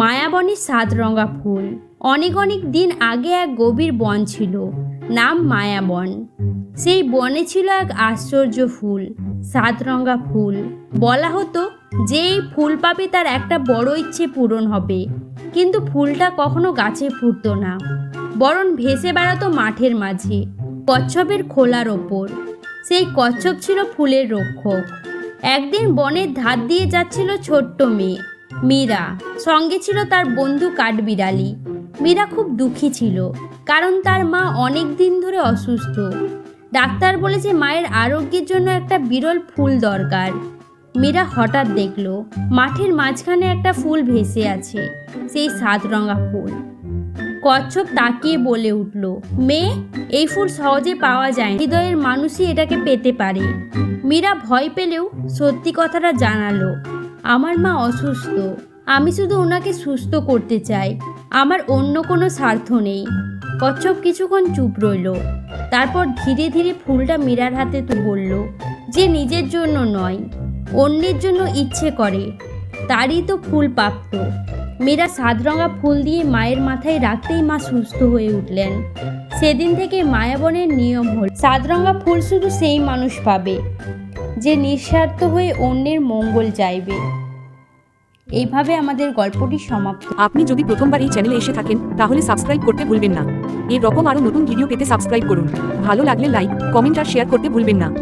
মায়াবনের সাতরঙা ফুল। অনেক অনেক দিন আগে এক গভীর বন ছিল, নাম মায়াবন। সেই বনে ছিল এক আশ্চর্য ফুল সাতরঙা ফুল। বলা হতো যে এই ফুল পাবে তার একটা বড় ইচ্ছে পূরণ হবে, কিন্তু ফুলটা কখনো গাছে ফুটতো না, বরং ভেসে বেড়াতো মাঠের মাঝে, কচ্ছপের খোলার ওপর। সেই কচ্ছপ ছিল ফুলের রক্ষক। একদিন বনের ধার দিয়ে যাচ্ছিল ছোট্ট মেয়ে। মীরা। সঙ্গে ছিল তার বন্ধু কাঠবিড়ালি। মীরা খুব দুঃখী ছিল, কারণ তার মা অনেক দিন ধরে অসুস্থ। ডাক্তার বলেছে মায়ের আরোগ্যের জন্য একটা বিরল ফুল দরকার। মীরা হঠাৎ দেখল, মাঠের মাঝখানে একটা ফুল ভেসে আছে, সেই সাতরঙা ফুল। কচ্ছপ তাকিয়ে বলে উঠল, মেয়ে, এই ফুল সহজে পাওয়া যায়। হৃদয়ের মানুষই এটাকে পেতে পারে। মীরা ভয় পেলেও সত্যি কথাটা জানালো। আমার মা অসুস্থ। আমি শুধু ওনাকে সুস্থ করতে চাই। আমার অন্য কোনো স্বার্থ নেই। কচ্ছপ কিছুক্ষণ চুপ রইল। তারপর ধীরে ধীরে ফুলটা মীরার হাতে তো বলল, যে নিজের জন্য নয়, অন্যের জন্য ইচ্ছে করে। তারই তো ফুল প্রাপ্ত। মীরা সাতরঙা ফুল দিয়ে মায়ের মাথায় রাখতেই মা সুস্থ হয়ে উঠলেন। সেদিন থেকে মায়াবনের নিয়ম হল সাতরঙা ফুল শুধু সেই মানুষ পাবে। যে নিঃস্বার্থ হয়ে অন্যের মঙ্গল চাইবে। এইভাবে আমাদের গল্পটি সমাপ্ত। আপনি যদি প্রথমবার এই চ্যানেলে এসে থাকেন, তাহলে সাবস্ক্রাইব করতে ভুলবেন না। এরকম আরও নতুন ভিডিও পেতে সাবস্ক্রাইব করুন। ভালো লাগলে লাইক কমেন্ট আর শেয়ার করতে ভুলবেন না।